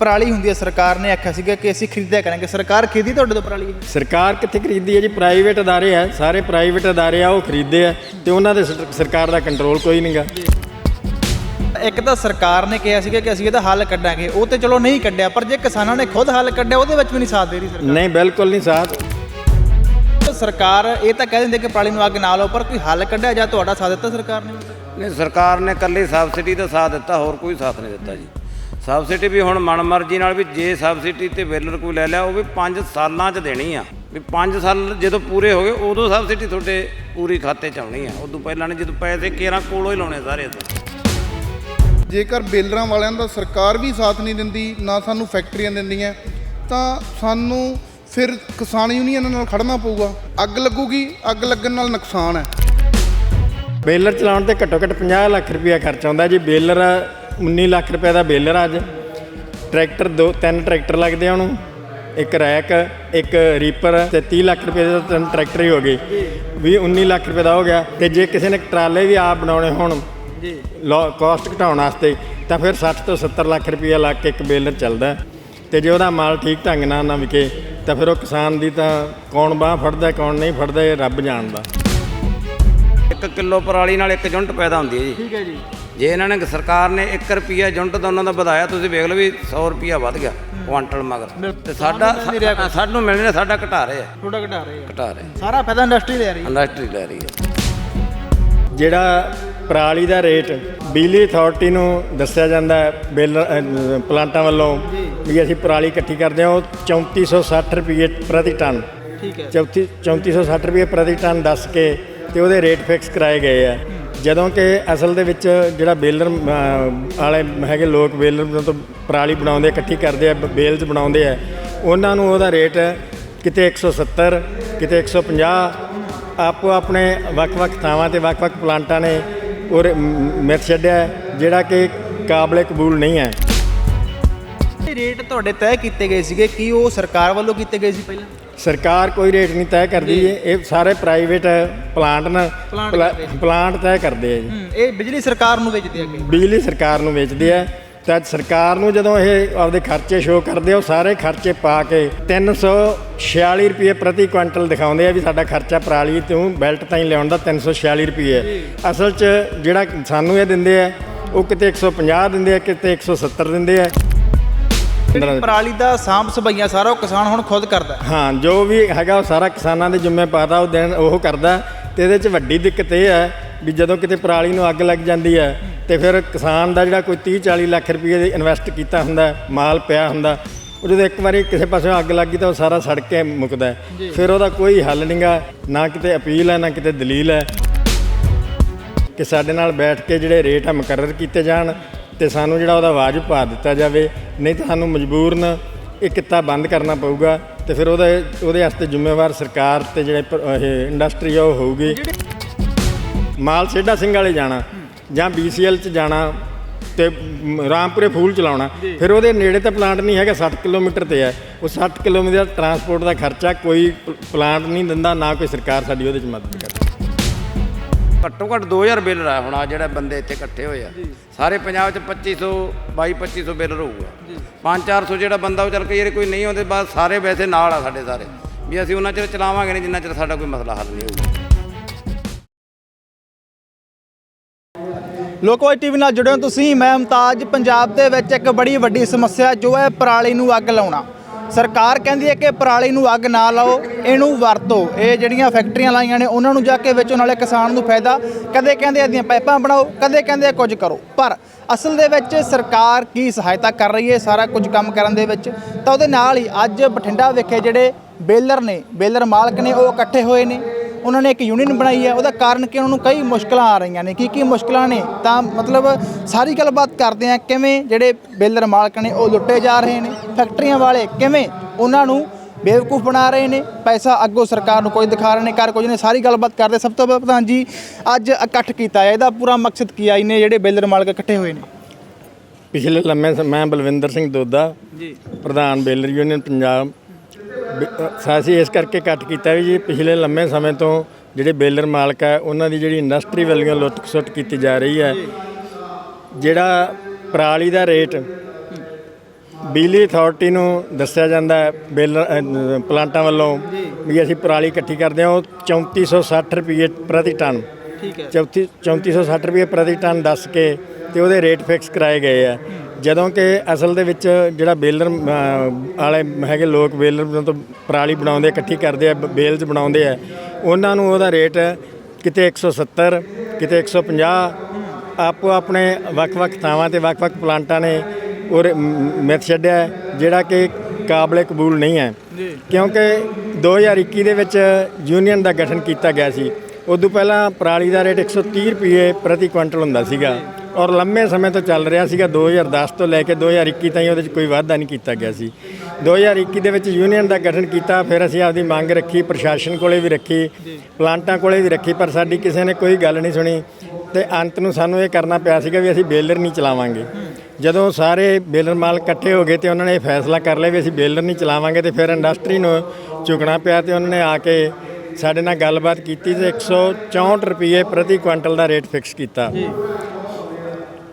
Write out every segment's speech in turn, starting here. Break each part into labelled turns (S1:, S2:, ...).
S1: ਪਰਾਲੀ ਹੁੰਦੀ ਹੈ ਸਰਕਾਰ ਨੇ ਆਖਿਆ ਸੀਗਾ ਕਿ ਅਸੀਂ ਖਰੀਦਿਆ ਕਰਾਂਗੇ। ਸਰਕਾਰ ਖਰੀਦੀ ਤੁਹਾਡੇ ਤੋਂ ਪਰਾਲੀ ਇਹ?
S2: ਸਰਕਾਰ ਕਿੱਥੇ ਖਰੀਦਦੀ ਹੈ ਜੀ? ਪ੍ਰਾਈਵੇਟ ਅਦਾਰੇ ਆ। ਸਾਰੇ ਪ੍ਰਾਈਵੇਟ ਅਦਾਰੇ ਆ ਉਹ ਖਰੀਦਦੇ ਆ ਤੇ ਉਹਨਾਂ ਦੇ ਸਰ- ਸਰਕਾਰ ਦਾ ਕੰਟਰੋਲ ਕੋਈ ਨਹੀਂਗਾ
S1: ਇੱਕ ਤਾਂ ਸਰਕਾਰ ਨੇ ਕਿਹਾ ਸੀਗਾ ਕਿ ਅਸੀਂ ਇਹਦਾ ਹੱਲ ਕੱਢਾਂਗੇ। ਉਹ ਤੇ ਚਲੋ ਨਹੀਂ ਕੱਢਿਆ ਪਰ ਜੇ ਕਿਸਾਨਾਂ ਨੇ ਖੁਦ ਹੱਲ ਕੱਢਿਆ ਉਹਦੇ ਵਿੱਚ ਵੀ ਨਹੀਂ ਸਾਥ ਦੇ ਰਹੀ ਸਰਕਾਰ।
S2: ਨਹੀਂ ਬਿਲਕੁਲ ਨਹੀਂ ਸਾਥ।
S1: ਸਰਕਾਰ ਇਹ ਤਾਂ ਕਹਿ ਦਿੰਦੇ ਕਿ ਪਰਾਲੀ ਨੂੰ ਅੱਗ ਨਾ ਲਾਓ ਪਰ ਕੋਈ ਹੱਲ ਕੱਢਿਆ ਜਾਂ ਤੁਹਾਡਾ ਸਾਥ ਦਿੱਤਾ ਸਰਕਾਰ ਨੇ?
S3: ਨਹੀਂ ਸਰਕਾਰ ਨੇ ਇਕੱਲੀ ਸਬਸਿਡੀ ਦਾ ਸਾਥ ਦਿੱਤਾ ਹੋਰ ਕੋਈ ਸਾਥ ਨਹੀਂ ਦਿੱਤਾ ਜੀ। ਸਬਸਿਡੀ ਵੀ ਹੁਣ ਮਨਮਰਜ਼ੀ ਨਾਲ ਵੀ ਜੇ ਸਬਸਿਡੀ ਤੇ ਬੇਲਰ ਕੋਈ ਲੈ ਲਿਆ ਉਹ ਵੀ 5 ਸਾਲਾਂ 'ਚ ਦੇਣੀ ਆ। ਵੀ 5 ਸਾਲ ਜਦੋਂ ਪੂਰੇ ਹੋ ਗਏ ਉਦੋਂ ਸਬਸਿਡੀ ਤੁਹਾਡੇ ਪੂਰੀ ਖਾਤੇ 'ਚ ਆਉਣੀ ਆ। ਉਦੋਂ ਪਹਿਲਾਂ ਨਹੀਂ ਜਦੋਂ ਪੈਸੇ ਕੇਰਾਂ ਕੋਲੋਂ ਹੀ ਲਾਉਣੇ ਸਾਰੇ ਅਸੀਂ।
S4: ਜੇਕਰ ਬੇਲਰਾਂ ਵਾਲਿਆਂ ਦਾ ਸਰਕਾਰ ਵੀ ਸਾਥ ਨਹੀਂ ਦਿੰਦੀ ਨਾ ਸਾਨੂੰ ਫੈਕਟਰੀਆਂ ਦਿੰਦੀਆਂ ਤਾਂ ਸਾਨੂੰ ਫਿਰ ਕਿਸਾਨ ਯੂਨੀਅਨ ਨਾਲ ਖੜਨਾ ਪਊਗਾ। ਅੱਗ ਲੱਗੂਗੀ ਅੱਗ ਲੱਗਣ ਨਾਲ ਨੁਕਸਾਨ ਹੈ।
S2: ਬੇਲਰ ਚਲਾਉਣ ਤੇ ਘੱਟੋ ਘੱਟ 50 ਲੱਖ ਰੁਪਇਆ ਖਰਚ ਆਉਂਦਾ ਜੀ। ਬੇਲਰ 19 ਲੱਖ ਰੁਪਏ ਦਾ ਬੇਲਰ ਆ ਅੱਜ। ਟਰੈਕਟਰ ਦੋ ਤਿੰਨ ਟਰੈਕਟਰ ਲੱਗਦੇ ਆ ਉਹਨੂੰ। ਇੱਕ ਰੈਕ ਇੱਕ ਰੀਪਰ ਤੇ 30 ਲੱਖ ਰੁਪਏ ਦੇ ਤਿੰਨ ਟਰੈਕਟਰ ਹੀ ਹੋ ਗਏ। ਵੀ 19 ਲੱਖ ਰੁਪਏ ਦਾ ਹੋ ਗਿਆ ਤੇ ਜੇ ਕਿਸੇ ਨੇ ਟਰਾਲੇ ਵੀ ਆਪ ਬਣਾਉਣੇ ਹੋਣ ਜੀ। ਕਾਸਟ ਘਟਾਉਣ ਵਾਸਤੇ ਤਾਂ ਫਿਰ 60 ਤੋਂ 70 ਲੱਖ ਰੁਪਇਆ ਲੱਗ ਕੇ ਇੱਕ ਬੇਲਰ ਚੱਲਦਾ। ਤੇ ਜੇ ਉਹਦਾ ਮਾਲ ਠੀਕ ਢੰਗ ਨਾਲ ਨਾ ਵਿਕੇ ਤਾਂ ਫਿਰ ਉਹ ਕਿਸਾਨ ਦੀ ਤਾਂ ਕੌਣ ਬਾਹ ਫੜਦਾ ਕੌਣ ਨਹੀਂ ਫੜਦਾ ਇਹ ਰੱਬ ਜਾਣਦਾ।
S3: 1 ਕਿਲੋ ਪਰਾਲੀ ਨਾਲ 1 ਯੂਨਿਟ ਪੈਦਾ ਹੁੰਦੀ ਹੈ ਜੀ।
S1: ਠੀਕ ਹੈ ਜੀ।
S3: ਜੇ ਇਹਨਾਂ ਨੇ ਸਰਕਾਰ ਨੇ 1 ਰੁਪਿਆ ਯੂਨਿਟ ਦਾ ਉਹਨਾਂ ਦਾ ਵਧਾਇਆ ਤੁਸੀਂ ਵੇਖ ਲਓ ਵੀ 100 ਰੁਪਿਆ ਵੱਧ ਗਿਆ ਕੁਆਂਟਲ ਮਗਰ। ਤੇ ਸਾਡਾ ਸਾਨੂੰ ਮਿਲ ਰਿਹਾ ਸਾਡਾ ਘਟਾ ਰਹੇ ਆ।
S1: ਥੋੜਾ ਘਟਾ ਰਹੇ ਆ।
S3: ਘਟਾ ਰਹੇ
S1: ਸਾਰਾ ਫਾਇਦਾ ਇੰਡਸਟਰੀ ਲੈ ਰਹੀ ਹੈ
S3: ਇੰਡਸਟਰੀ ਲੈ ਰਹੀ ਹੈ
S2: ਜਿਹੜਾ ਪਰਾਲੀ ਦਾ ਰੇਟ ਬਿਜਲੀ ਅਥਾਰਟੀ ਨੂੰ ਦੱਸਿਆ ਜਾਂਦਾ ਹੈ ਬਿੱਲ ਪਲਾਂਟਾਂ ਵੱਲੋਂ ਵੀ ਅਸੀਂ ਪਰਾਲੀ ਇਕੱਠੀ ਕਰਦੇ ਹਾਂ ਉਹ 3460 ਰੁਪਏ ਪ੍ਰਤੀ ਟਨ।
S1: ਠੀਕ ਹੈ।
S2: ਚੌਥੀ 3460 ਰੁਪਏ ਪ੍ਰਤੀ ਟਨ ਦੱਸ ਕੇ ਤੇ ਉਹਦੇ ਰੇਟ ਫਿਕਸ ਕਰਾਏ ਗਏ ਆ। ਜਦੋਂ ਕਿ ਅਸਲ ਦੇ ਵਿੱਚ ਜਿਹੜਾ ਬੇਲਰ ਵਾਲੇ ਹੈਗੇ ਲੋਕ ਬੇਲਰ ਤੋਂ ਪਰਾਲੀ ਬਣਾਉਂਦੇ, ਇਕੱਠੀ ਕਰਦੇ ਆ ਬੇਲਸ ਬਣਾਉਂਦੇ ਆ। ਉਹਨਾਂ ਨੂੰ ਉਹਦਾ ਰੇਟ ਕਿਤੇ 170 ਕਿਤੇ 150 ਆਪੋ ਆਪਣੇ ਵੱਖ-ਵੱਖ ਥਾਵਾਂ ਤੇ ਵੱਖ-ਵੱਖ ਪਲਾਂਟਾਂ ਨੇ ਔਰ ਮਿੱਥ ਛੱਡਿਆ, ਜਿਹੜਾ ਕਿ ਕਾਬਲੇ ਕਬੂਲ ਨਹੀਂ ਹੈ।
S1: ਰੇਟ ਤੁਹਾਡੇ ਤੈਅ ਕੀਤੇ ਗਏ ਸੀਗੇ, ਕੀ ਉਹ ਸਰਕਾਰ ਵੱਲੋਂ ਕੀਤੇ ਗਏ ਸੀ ਪਹਿਲਾਂ?
S2: ਸਰਕਾਰ ਕੋਈ ਰੇਟ ਨਹੀਂ ਤੈਅ ਕਰਦੀ ਹੈ ਇਹ ਸਾਰੇ ਪ੍ਰਾਈਵੇਟ ਪਲਾਂਟ ਨੇ
S1: ਪਲਾਂਟ
S2: ਪਲਾ-
S1: ਕਰਦੇ।
S2: ਪਲਾਂਟ ਤੈਅ ਕਰਦੇ ਆ ਜੀ।
S1: ਹੂੰ, ਇਹ ਬਿਜਲੀ ਸਰਕਾਰ ਨੂੰ ਵੇਚਦੇ ਅੱਗੇ।
S2: ਬਿਜਲੀ ਸਰਕਾਰ ਨੂੰ ਵੇਚਦੇ ਆ। ਤਾਂ ਸਰਕਾਰ ਨੂੰ ਜਦੋਂ ਇਹ ਆਪਦੇ ਖਰਚੇ ਸ਼ੋਅ ਕਰਦੇ ਆ ਉਹ ਸਾਰੇ ਖਰਚੇ ਪਾ ਕੇ 346 ਰੁਪਏ ਪ੍ਰਤੀ ਕੁਇੰਟਲ ਦਿਖਾਉਂਦੇ ਆ ਵੀ ਸਾਡਾ ਖਰਚਾ ਪਰਾਲੀ ਤੋਂ ਬੈਲਟ ਤਾਈਂ ਲਿਆਉਣ ਦਾ 346 ਰੁਪਏ ਅਸਲ 'ਚ ਜਿਹੜਾ ਸਾਨੂੰ ਇਹ ਦਿੰਦੇ ਆ ਉਹ ਕਿਤੇ 150 ਦਿੰਦੇ ਆ ਕਿਤੇ 170 ਦਿੰਦੇ ਆ।
S1: ਜਿਹੜੀ ਪਰਾਲੀ ਦਾ ਸਾਂਭ ਸਭਈਆ ਸਾਰਾ ਉਹ ਕਿਸਾਨ ਹੁਣ ਖੁਦ ਕਰਦਾ ਹੈ।
S2: ਜੋ ਵੀ ਹੈਗਾ ਉਹ ਸਾਰਾ ਕਿਸਾਨਾਂ ਦੇ ਜ਼ਿੰਮੇ ਪਾਤਾ ਉਹ ਦੇਣ ਉਹ ਕਰਦਾ ਤੇ ਇਹਦੇ 'ਚ ਵੱਡੀ ਦਿੱਕਤ ਇਹ ਹੈ ਵੀ ਜਦੋਂ ਕਿਤੇ ਪਰਾਲੀ ਨੂੰ ਅੱਗ ਲੱਗ ਜਾਂਦੀ ਹੈ ਤੇ ਫਿਰ ਕਿਸਾਨ ਦਾ ਜਿਹੜਾ ਕੋਈ 30 40 ਲੱਖ ਰੁਪਏ ਦੇ ਇਨਵੈਸਟ ਕੀਤਾ ਹੁੰਦਾ ਮਾਲ ਪਿਆ ਹੁੰਦਾ ਉਹ ਜਦੋਂ ਇੱਕ ਵਾਰੀ ਕਿਸੇ ਪਾਸੇ ਅੱਗ ਲੱਗ ਗਈ ਤਾਂ ਉਹ ਸਾਰਾ ਸੜ ਕੇ ਮੁੱਕਦਾ। ਫਿਰ ਉਹਦਾ ਕੋਈ ਹੱਲ ਨਹੀਂਗਾ ਨਾ ਕਿਤੇ ਅਪੀਲ ਹੈ ਨਾ ਕਿਤੇ ਦਲੀਲ ਹੈ ਕਿ ਸਾਡੇ ਨਾਲ ਬੈਠ ਕੇ ਜਿਹੜੇ ਰੇਟ ਆ ਮੁਕਰਰ ਕੀਤੇ ਜਾਣ ਤੇ ਸਾਨੂੰ ਜਿਹੜਾ ਉਹਦਾ ਵਾਜਬ ਪਾ ਦਿੱਤਾ ਜਾਵੇ ਨਹੀਂ ਤਾਂ ਸਾਨੂੰ ਮਜਬੂਰਨ ਇਹ ਕਿੱਤਾ ਬੰਦ ਕਰਨਾ ਪਊਗਾ ਤੇ ਫਿਰ ਉਹਦੇ ਉਹਦੇ ਵਾਸਤੇ ਜ਼ਿੰਮੇਵਾਰ ਸਰਕਾਰ ਤੇ ਜਿਹੜੇ ਇਹ ਇੰਡਸਟਰੀ ਆ ਉਹ ਹੋਊਗੀ। ਮਾਲ ਸੇਡਾ ਸਿੰਘ ਵਾਲੇ ਜਾਣਾ ਜਾਂ BCL ਚ ਜਾਣਾ ਤੇ ਰਾਮਪੁਰੇ ਫੂਲ ਚਲਾਉਣਾ। ਫਿਰ ਉਹਦੇ ਨੇੜੇ ਤਾਂ ਪਲਾਂਟ ਨਹੀਂ ਹੈਗਾ 60 ਕਿਲੋਮੀਟਰ ਤੇ ਹੈ। ਉਹ 60 ਕਿਲੋਮੀਟਰ ਦਾ ਟਰਾਂਸਪੋਰਟ ਦਾ ਖਰਚਾ ਕੋਈ ਪਲਾਂਟ ਨਹੀਂ ਦਿੰਦਾ ਨਾ ਕੋਈ ਸਰਕਾਰ ਸਾਡੀ ਉਹਦੇ ਚ ਮਦਦ ਕਰਦੀ।
S3: ਘੱਟੋ ਘੱਟ 2000 ਬਿੱਲ ਆ ਹੁਣ ਆ ਜਿਹੜੇ ਬੰਦੇ ਇੱਥੇ ਇਕੱਠੇ ਹੋਏ ਆ। ਸਾਰੇ ਪੰਜਾਬ 'ਚ 2500 22 2500 ਬਿੱਲ ਹੋਊਗਾ 5-400 ਜਿਹੜਾ ਬੰਦਾ ਉਹ ਚੱਲ ਕੇ ਜਿਹੜੇ ਕੋਈ ਨਹੀਂ ਆਉਂਦੇ ਬਸ ਸਾਰੇ ਵੈਸੇ ਨਾਲ ਆ ਸਾਡੇ ਸਾਰੇ। ਵੀ ਅਸੀਂ ਉਹਨਾਂ ਚਿਰ ਚਲਾਵਾਂਗੇ ਨਹੀਂ ਜਿੰਨਾ ਚਿਰ ਸਾਡਾ ਕੋਈ ਮਸਲਾ ਹੱਲ ਨਹੀਂ ਹੋਊਗਾ।
S1: ਲੋਕਵਾਈ ਟੀਵੀ ਨਾਲ ਜੁੜੇ ਹੋ ਤੁਸੀਂ। ਮੈਂ ਮੁਮਤਾਜ। ਪੰਜਾਬ ਦੇ ਵਿੱਚ ਇੱਕ ਬੜੀ ਵੱਡੀ ਸਮੱਸਿਆ ਜੋ ਹੈ ਪਰਾਲੀ ਨੂੰ ਅੱਗ ਲਾਉਣਾ। ਸਰਕਾਰ ਕਹਿੰਦੀ ਹੈ ਕਿ ਪਰਾਲੀ ਨੂੰ ਅੱਗ ਨਾ ਲਾਓ, ਇਹਨੂੰ ਵਰਤੋ। ਇਹ ਜਿਹੜੀਆਂ ਫੈਕਟਰੀਆਂ ਲਾਈਆਂ ਨੇ, ਉਹਨਾਂ ਨੂੰ ਜਾ ਕੇ ਵੇਚੋ, ਨਾਲੇ ਕਿਸਾਨ ਨੂੰ ਫਾਇਦਾ। ਕਦੇ ਕਹਿੰਦੇ ਇਹਦੀਆਂ ਪਾਈਪਾਂ ਬਣਾਓ, ਕਦੇ ਕਹਿੰਦੇ ਕੁਝ ਕਰੋ। ਪਰ ਅਸਲ ਦੇ ਵਿੱਚ ਸਰਕਾਰ ਕੀ ਸਹਾਇਤਾ ਕਰ ਰਹੀ ਹੈ ਸਾਰਾ ਕੁਝ ਕੰਮ ਕਰਨ ਦੇ ਵਿੱਚ? ਤਾਂ ਉਹਦੇ ਨਾਲ ਹੀ ਅੱਜ ਬਠਿੰਡਾ ਵਿਖੇ ਜਿਹੜੇ ਬੇਲਰ ਨੇ, ਬੇਲਰ ਮਾਲਕ ਨੇ, ਉਹ ਇਕੱਠੇ ਹੋਏ ਨੇ। ਉਹਨਾਂ ਨੇ ਇੱਕ ਯੂਨੀਅਨ ਬਣਾਈ ਹੈ ਉਹਦਾ ਕਾਰਨ ਕਿ ਉਹਨਾਂ ਨੂੰ ਕਈ ਮੁਸ਼ਕਲਾਂ ਆ ਰਹੀਆਂ ਨੇ। ਕੀ ਕੀ ਮੁਸ਼ਕਲਾਂ ਨੇ? ਤਾਂ ਮਤਲਬ ਸਾਰੀ ਗੱਲਬਾਤ ਕਰਦੇ ਆ ਕਿਵੇਂ ਜਿਹੜੇ ਬੇਲਰ ਮਾਲਕ ਨੇ ਉਹ ਲੁੱਟੇ ਜਾ ਰਹੇ ਨੇ ਫੈਕਟਰੀਆਂ ਵਾਲੇ ਕਿਵੇਂ ਉਹਨਾਂ ਨੂੰ ਬੇਵਕੂਫ ਬਣਾ ਰਹੇ ਨੇ? ਪੈਸਾ ਅੱਗੋਂ ਸਰਕਾਰ ਨੂੰ ਕੋਈ ਦਿਖਾ ਰਹੇ ਨੇ ਕਰ ਕੁਝ ਨੇ ਸਾਰੀ ਗੱਲਬਾਤ ਕਰਦੇ। ਸਭ ਤੋਂ ਪਹਿਲਾਂ ਪ੍ਰਧਾਨ ਜੀ ਅੱਜ ਇਕੱਠ ਕੀਤਾ ਹੈ। ਇਹਦਾ ਪੂਰਾ ਮਕਸਦ ਕੀ ਆ? ਇਹਨੇ ਜਿਹੜੇ ਬੇਲਰ ਮਾਲਕ ਇਕੱਠੇ ਹੋਏ ਨੇ।
S2: ਪਿਛਲੇ ਲੰਮੇ ਸਮ- ਮੈਂ ਬਲਵਿੰਦਰ ਸਿੰਘ ਦੋਦਾ
S1: ਜੀ।
S2: ਪ੍ਰਧਾਨ ਬੇਲਰ ਯੂਨੀਅਨ ਪੰਜਾਬ ਅਸੀਂ ਇਸ ਕਰਕੇ ਕੱਟ ਕੀਤਾ ਵੀ ਜੀ ਪਿਛਲੇ ਲੰਮੇ ਸਮੇਂ ਤੋਂ ਜਿਹੜੇ ਬੇਲਰ ਮਾਲਕ ਹੈ ਉਹਨਾਂ ਦੀ ਜਿਹੜੀ ਇੰਡਸਟਰੀ ਵੱਲੋਂ ਲੁੱਟ ਖਸੁੱਟ ਕੀਤੀ ਜਾ ਰਹੀ ਹੈ। ਜਿਹੜਾ ਪਰਾਲੀ ਦਾ ਰੇਟ ਬਿਜਲੀ ਅਥਾਰਟੀ ਨੂੰ ਦੱਸਿਆ ਜਾਂਦਾ ਹੈ ਬੇਲ ਅਹ, ਪਲਾਂਟਾਂ ਵੱਲੋਂ ਵੀ ਅਸੀਂ ਪਰਾਲੀ ਇਕੱਠੀ ਕਰਦੇ ਹਾਂ ਉਹ 3460 ਰੁਪਏ ਪ੍ਰਤੀ ਟਨ।
S1: ਠੀਕ ਹੈ।
S2: 34 3460 ਰੁਪਏ ਪ੍ਰਤੀ ਟਨ ਦੱਸ ਕੇ ਤੇ ਉਹਦੇ ਰੇਟ ਫਿਕਸ ਕਰਾਏ ਗਏ ਆ ਜਦੋਂ ਕਿ ਅਸਲ ਦੇ ਵਿੱਚ ਜਿਹੜਾ ਬੇਲਰ ਵਾਲੇ ਹੈਗੇ ਲੋਕ ਬੇਲਰ ਤੋਂ ਪਰਾਲੀ ਬਣਾਉਂਦੇ ਇਕੱਠੀ ਕਰਦੇ ਆ ਬ- ਬੇਲਸ ਬਣਾਉਂਦੇ ਆ। ਉਹਨਾਂ ਨੂੰ ਉਹਦਾ ਰੇਟ ਕਿਤੇ 170 ਕਿਤੇ 150 ਆਪੋ ਆਪਣੇ ਵੱਖ-ਵੱਖ ਥਾਵਾਂ ਤੇ ਵੱਖ-ਵੱਖ ਪਲਾਂਟਾਂ ਨੇ ਔਰ ਮਿੱਥ ਛੱਡਿਆ ਜਿਹੜਾ ਕਿ ਕਾਬਲੇ ਕਬੂਲ ਨਹੀਂ ਹੈ। ਕਿਉਂਕਿ 2021 ਦੇ ਵਿੱਚ ਯੂਨੀਅਨ ਦਾ ਗਠਨ ਕੀਤਾ ਗਿਆ ਸੀ। ਉਦੋਂ ਪਹਿਲਾਂ ਪਰਾਲੀ ਦਾ ਰੇਟ 130 ਰੁਪਏ ਪ੍ਰਤੀ ਕੁਇੰਟਲ ਹੁੰਦਾ ਸੀਗਾ। ਔਰ ਲੰਮੇ ਸਮੇਂ ਤੋਂ ਚੱਲ ਰਿਹਾ ਸੀਗਾ 2010 ਤੋਂ ਲੈ ਕੇ 2021 ਤਾਈਂ ਉਹਦੇ 'ਚ ਕੋਈ ਵਾਧਾ ਨਹੀਂ ਕੀਤਾ ਗਿਆ ਸੀ। 2021 ਦੇ ਵਿੱਚ ਯੂਨੀਅਨ ਦਾ ਗਠਨ ਕੀਤਾ, ਫਿਰ ਅਸੀਂ ਆਪਦੀ ਮੰਗ ਰੱਖੀ, ਪ੍ਰਸ਼ਾਸਨ ਕੋਲੇ ਵੀ ਰੱਖੀ, ਪਲਾਂਟਾਂ ਕੋਲੇ ਵੀ ਰੱਖੀ, ਪਰ ਸਾਡੀ ਕਿਸੇ ਨੇ ਕੋਈ ਗੱਲ ਨਹੀਂ ਸੁਣੀ ਤੇ ਅੰਤ ਨੂੰ ਸਾਨੂੰ ਇਹ ਕਰਨਾ ਪਿਆ ਸੀਗਾ ਵੀ ਅਸੀਂ ਬੇਲਰ ਨਹੀਂ ਚਲਾਵਾਂਗੇ। ਜਦੋਂ ਸਾਰੇ ਬੇਲਰ ਮਾਲ ਇਕੱਠੇ ਹੋ ਗਏ ਤੇ ਉਹਨਾਂ ਨੇ ਇਹ ਫੈਸਲਾ ਕਰ ਲਿਆ ਵੀ ਅਸੀਂ ਬੇਲਰ ਨਹੀਂ ਚਲਾਵਾਂਗੇ ਤੇ ਫਿਰ ਇੰਡਸਟਰੀ ਨੂੰ ਝੁਕਣਾ ਪਿਆ ਤੇ ਉਹਨਾਂ ਨੇ ਆ ਕੇ ਸਾਡੇ ਨਾਲ ਗੱਲਬਾਤ ਕੀਤੀ ਤੇ 164 ਰੁਪਏ ਪ੍ਰਤੀ ਕੁਇੰਟਲ ਦਾ ਰੇਟ ਫਿਕਸ ਕੀਤਾ।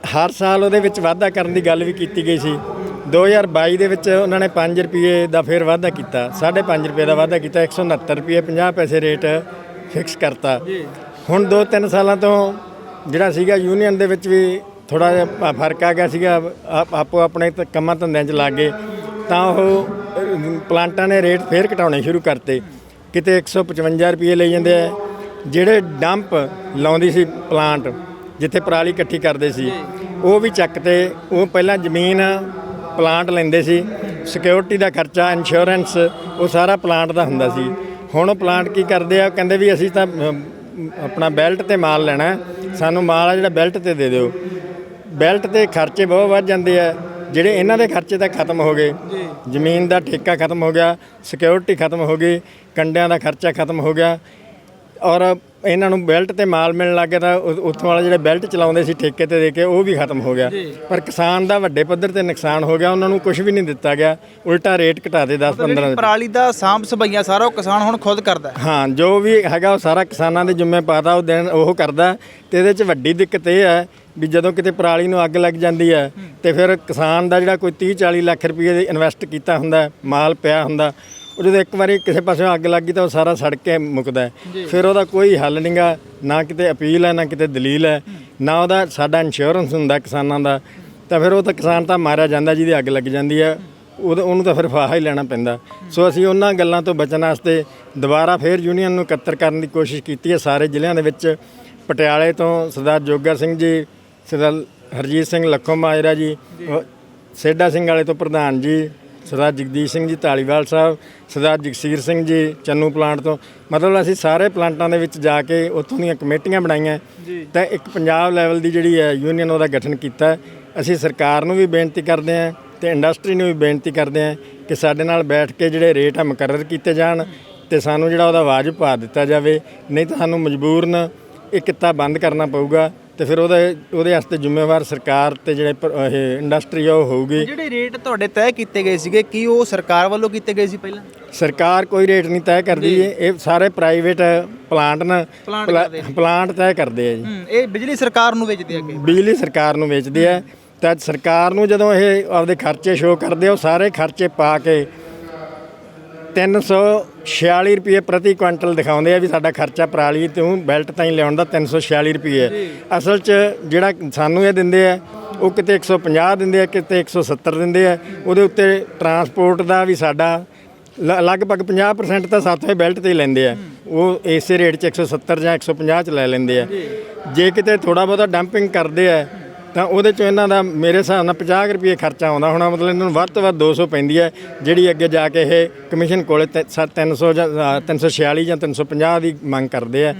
S2: ਹਰ ਸਾਲ ਉਹਦੇ ਵਿੱਚ ਵਾਧਾ ਕਰਨ ਦੀ ਗੱਲ ਵੀ ਕੀਤੀ ਗਈ ਸੀ। 2022 ਦੇ ਵਿੱਚ ਉਹਨਾਂ ਨੇ 5 ਰੁਪਏ ਦਾ ਫਿਰ ਵਾਧਾ ਕੀਤਾ 5.5 ਰੁਪਏ ਦਾ ਵਾਧਾ ਕੀਤਾ 169 ਰੁਪਏ 50 ਪੈਸੇ ਰੇਟ ਫਿਕਸ ਕਰਤਾ। ਹੁਣ 2-3 ਸਾਲਾਂ ਤੋਂ ਜਿਹੜਾ ਸੀਗਾ ਯੂਨੀਅਨ ਦੇ ਵਿੱਚ ਵੀ ਥੋੜਾ ਜਿਹਾ ਫ਼ਰਕ ਆ ਗਿਆ ਸੀਗਾ ਆਪ- ਆਪੋ ਆਪਣੇ ਕੰਮਾਂ ਧੰਦਿਆਂ 'ਚ ਲੱਗ ਗਏ। ਤਾਂ ਉਹ ਪਲਾਂਟਾਂ ਨੇ ਰੇਟ ਫੇਰ ਘਟਾਉਣੇ ਸ਼ੁਰੂ ਕਰਤੇ। ਕਿਤੇ 155 ਰੁਪਏ ਲਈ ਜਾਂਦੇ ਆ। ਜਿਹੜੇ ਡੰਪ ਲਾਉਂਦੀ ਸੀ ਪਲਾਂਟ ਜਿੱਥੇ ਪਰਾਲੀ ਇਕੱਠੀ ਕਰਦੇ ਸੀ, ਉਹ ਵੀ ਚੱਕ ਤੇ ਉਹ ਪਹਿਲਾਂ ਜ਼ਮੀਨ ਪਲਾਂਟ ਲੈਂਦੇ ਸੀ ਸਿਕਿਉਰਿਟੀ ਦਾ ਖਰਚਾ ਇੰਸ਼ੋਰੈਂਸ ਉਹ ਸਾਰਾ ਪਲਾਂਟ ਦਾ ਹੁੰਦਾ ਸੀ। ਹੁਣ ਉਹ ਪਲਾਂਟ ਕੀ ਕਰਦੇ ਆ ਕਹਿੰਦੇ ਵੀ ਅਸੀਂ ਤਾਂ ਆਪਣਾ ਬੈਲਟ ਤੇ ਮਾਲ ਲੈਣਾ, ਸਾਨੂੰ ਮਾਲ ਆ ਜਿਹੜਾ ਬੈਲਟ ਤੇ ਦੇ ਦਿਓ। ਬੈਲਟ ਤੇ ਖਰਚੇ ਬਹੁਤ ਵੱਧ ਜਾਂਦੇ ਆ, ਜਿਹੜੇ ਇਹਨਾਂ ਦੇ ਖਰਚੇ ਤਾਂ ਖਤਮ ਹੋ ਗਏ। ਜ਼ਮੀਨ ਦਾ ਠੇਕਾ ਖਤਮ ਹੋ ਗਿਆ ਸਿਕਿਉਰਿਟੀ ਖਤਮ ਹੋ ਗਈ, ਕੰਡਿਆਂ ਦਾ ਖਰਚਾ ਖਤਮ ਹੋ ਗਿਆ। ਔਰ ਇਹਨਾਂ ਨੂੰ ਬੈਲਟ ਤੇ ਮਾਲ ਮਿਲਣ ਲੱਗ ਗਿਆ ਤਾਂ ਉ- ਉੱਥੋਂ ਵਾਲਾ ਜਿਹੜੇ ਬੈਲਟ ਚਲਾਉਂਦੇ ਸੀ ਠੇਕੇ ਤੇ ਦੇ ਕੇ ਉਹ ਵੀ ਖਤਮ ਹੋ ਗਿਆ। ਪਰ ਕਿਸਾਨ ਦਾ ਵੱਡੇ ਪੱਧਰ ਤੇ ਨੁਕਸਾਨ ਹੋ ਗਿਆ ਉਹਨਾਂ ਨੂੰ ਕੁਝ ਵੀ ਨਹੀਂ ਦਿੱਤਾ ਗਿਆ। ਉਲਟਾ ਰੇਟ ਘਟਾ ਦੇ 10 15
S1: ਜਿਹੜੀ ਪਰਾਲੀ ਦਾ ਸਾਂਭ ਸਭਈਆ ਸਾਰਾ ਉਹ ਕਿਸਾਨ ਹੁਣ ਖੁਦ ਕਰਦਾ ਹੈ।
S2: ਹਾਂ ਜੋ ਵੀ ਹੈਗਾ ਉਹ ਸਾਰਾ ਕਿਸਾਨਾਂ ਦੇ ਜ਼ਿੰਮੇ ਪਾਤਾ ਉਹ ਦੇਣ ਉਹ ਕਰਦਾ। ਤੇ ਇਹਦੇ 'ਚ ਵੱਡੀ ਦਿੱਕਤ ਇਹ ਹੈ ਵੀ ਜਦੋਂ ਕਿਤੇ ਪਰਾਲੀ ਨੂੰ ਅੱਗ ਲੱਗ ਜਾਂਦੀ ਹੈ ਤੇ ਫਿਰ ਕਿਸਾਨ ਦਾ ਜਿਹੜਾ ਕੋਈ 30 40 ਲੱਖ ਰੁਪਏ ਦੇ ਇਨਵੈਸਟ ਕੀਤਾ ਹੁੰਦਾ ਹੈ, ਮਾਲ ਪਿਆ ਹੁੰਦਾ ਉਹ ਜਦੋਂ ਇੱਕ ਵਾਰੀ ਕਿਸੇ ਪਾਸੇ ਅੱਗ ਲੱਗ ਗਈ ਤਾਂ ਉਹ ਸਾਰਾ ਸੜ ਕੇ ਮੁੱਕਦਾ ਹੈ। ਫਿਰ ਉਹਦਾ ਕੋਈ ਹੱਲ ਨਹੀਂਗਾ ਨਾ ਕਿਤੇ ਅਪੀਲ ਹੈ ਨਾ ਕਿਤੇ ਦਲੀਲ ਹੈ ਨਾ ਉਹਦਾ ਸਾਡਾ ਇੰਸ਼ੋਰੈਂਸ ਹੁੰਦਾ ਕਿਸਾਨਾਂ ਦਾ। ਤਾਂ ਫਿਰ ਉਹ ਤਾਂ ਕਿਸਾਨ ਤਾਂ ਮਾਰਿਆ ਜਾਂਦਾ ਜਿਹਦੀ ਅੱਗ ਲੱਗ ਜਾਂਦੀ ਹੈ ਉਹਦਾ- ਉਹਨੂੰ ਤਾਂ ਫਿਰ ਫਾਹਾ ਹੀ ਲੈਣਾ ਪੈਂਦਾ। ਸੋ ਅਸੀਂ ਉਹਨਾਂ ਗੱਲਾਂ ਤੋਂ ਬਚਣ ਵਾਸਤੇ ਦੁਬਾਰਾ ਫੇਰ ਯੂਨੀਅਨ ਨੂੰ ਇਕੱਤਰ ਕਰਨ ਦੀ ਕੋਸ਼ਿਸ਼ ਕੀਤੀ ਹੈ ਸਾਰੇ ਜ਼ਿਲ੍ਹਿਆਂ ਦੇ ਵਿੱਚ। ਪਟਿਆਲੇ ਤੋਂ ਸਰਦਾਰ ਜੋਗਾ ਸਿੰਘ ਜੀ ਸਰਦਾਰ ਹਰਜੀਤ ਸਿੰਘ ਲੱਖੋ ਮਾਜਰਾ ਜੀ ਉਹ ਸੇਡਾ ਸਿੰਘ ਵਾਲੇ ਤੋਂ ਪ੍ਰਧਾਨ ਜੀ ਸਰਦਾਰ ਜਗਦੀਸ਼ ਸਿੰਘ ਜੀ ਢਾਲੀਵਾਲ ਸਾਹਿਬ ਸਰਦਾਰ ਜਗਸੀਰ ਸਿੰਘ ਜੀ ਚੰਨੂ ਪਲਾਂਟ ਤੋਂ। ਮਤਲਬ ਅਸੀਂ ਸਾਰੇ ਪਲਾਂਟਾਂ ਦੇ ਵਿੱਚ ਜਾ ਕੇ ਉੱਥੋਂ ਦੀਆਂ ਕਮੇਟੀਆਂ ਬਣਾਈਆਂ। ਤਾਂ ਇੱਕ ਪੰਜਾਬ ਲੈਵਲ ਦੀ ਜਿਹੜੀ ਹੈ ਯੂਨੀਅਨ ਉਹਦਾ ਗਠਨ ਕੀਤਾ। ਅਸੀਂ ਸਰਕਾਰ ਨੂੰ ਵੀ ਬੇਨਤੀ ਕਰਦੇ ਹਾਂ ਤੇ ਇੰਡਸਟਰੀ ਨੂੰ ਵੀ ਬੇਨਤੀ ਕਰਦੇ ਹਾਂ ਕਿ ਸਾਡੇ ਨਾਲ ਬੈਠ ਕੇ ਜਿਹੜੇ ਰੇਟ ਆ ਮੁਕਰਰ ਕੀਤੇ ਜਾਣ ਤੇ ਸਾਨੂੰ ਜਿਹੜਾ ਉਹਦਾ ਵਾਜਬ ਪਾ ਦਿੱਤਾ ਜਾਵੇ। ਨਹੀਂ ਤਾਂ ਸਾਨੂੰ ਮਜਬੂਰਨ ਇਹ ਕਿੱਤਾ ਬੰਦ ਕਰਨਾ ਪਊਗਾ। ਤੇ ਫਿਰ ਉਹਦੇ ਉਹਦੇ ਵਾਸਤੇ ਜ਼ਿੰਮੇਵਾਰ ਸਰਕਾਰ ਤੇ ਜਿਹੜੇ ਪ- ਇਹ ਇੰਡਸਟਰੀ ਆ ਉਹ ਹੋਊਗੀ।
S1: ਜਿਹੜੇ ਰੇਟ ਤੁਹਾਡੇ ਤੈਅ ਕੀਤੇ ਗਏ ਸੀਗੇ ਕੀ ਉਹ ਸਰਕਾਰ ਵੱਲੋਂ ਕੀਤੇ ਗਏ ਸੀ ਪਹਿਲਾਂ?
S2: ਸਰਕਾਰ ਕੋਈ ਰੇਟ ਨਹੀਂ ਤੈਅ ਕਰਦੀ ਇਹ ਇਹ ਸਾਰੇ ਪ੍ਰਾਈਵੇਟ ਪਲਾਂਟ ਨੇ
S1: ਪਲਾਂਟ
S2: ਪਲਾ-
S1: ਕਰਦੇ
S2: ਪਲਾਂਟ ਤੈਅ ਕਰਦੇ ਆ ਜੀ।
S1: ਹੂੰ ਇਹ ਬਿਜਲੀ ਸਰਕਾਰ ਨੂੰ ਵੇਚਦੇ ਅੱਗੇ।
S2: ਬਿਜਲੀ ਸਰਕਾਰ ਨੂੰ ਵੇਚਦੇ ਆ। ਤਾਂ ਸਰਕਾਰ ਨੂੰ ਜਦੋਂ ਇਹ ਆਪਦੇ ਖਰਚੇ ਸ਼ੋਅ ਕਰਦੇ ਆ ਉਹ ਸਾਰੇ ਖਰਚੇ ਪਾ ਕੇ 346 ਰੁਪਏ ਪ੍ਰਤੀ ਕੁਇੰਟਲ ਦਿਖਾਉਂਦੇ ਆ ਵੀ ਸਾਡਾ ਖਰਚਾ ਪਰਾਲੀ ਤੋਂ ਬੈਲਟ ਤਾਈਂ ਲਿਆਉਣ ਦਾ 346 ਰੁਪਏ ਅਸਲ 'ਚ ਜਿਹੜਾ ਸਾਨੂੰ ਇਹ ਦਿੰਦੇ ਆ ਉਹ ਕਿਤੇ 150 ਦਿੰਦੇ ਆ ਕਿਤੇ 170 ਦਿੰਦੇ ਆ। ਉਹਦੇ ਉੱਤੇ ਟਰਾਂਸਪੋਰਟ ਦਾ ਵੀ ਸਾਡਾ ਲਗਭਗ 50% ਤਾਂ ਸਾਥੋਂ ਬੈਲਟ ਤੇ ਹੀ ਲੈਂਦੇ ਆ। ਉਹ ਇਸੇ ਰੇਟ 'ਚ 170 ਜਾਂ 150 'ਚ ਲੈ ਲੈਂਦੇ ਆ। ਜੇ। ਕਿਤੇ ਥੋੜਾ ਬਹੁਤਾ ਡੰਪਿੰਗ ਕਰਦੇ ਆ ਤਾਂ ਉਹਦੇ 'ਚੋਂ ਇਹਨਾਂ ਦਾ ਮੇਰੇ ਹਿਸਾਬ ਨਾਲ 50 ਰੁਪਏ ਖਰਚਾ ਆਉਂਦਾ ਹੋਣਾ ਮਤਲਬ ਇਹਨਾਂ ਨੂੰ ਵੱਧ ਤੋਂ ਵੱਧ 200 ਪੈਂਦੀ ਹੈ ਜਿਹੜੀ ਅੱਗੇ ਜਾ ਕੇ ਇਹ ਕਮਿਸ਼ਨ ਕੋਲੇ ਤੇ ਸ- 300 ਜਾਂ ਅ, 346 ਜਾਂ 350 ਦੀ ਮੰਗ ਕਰਦੇ ਆ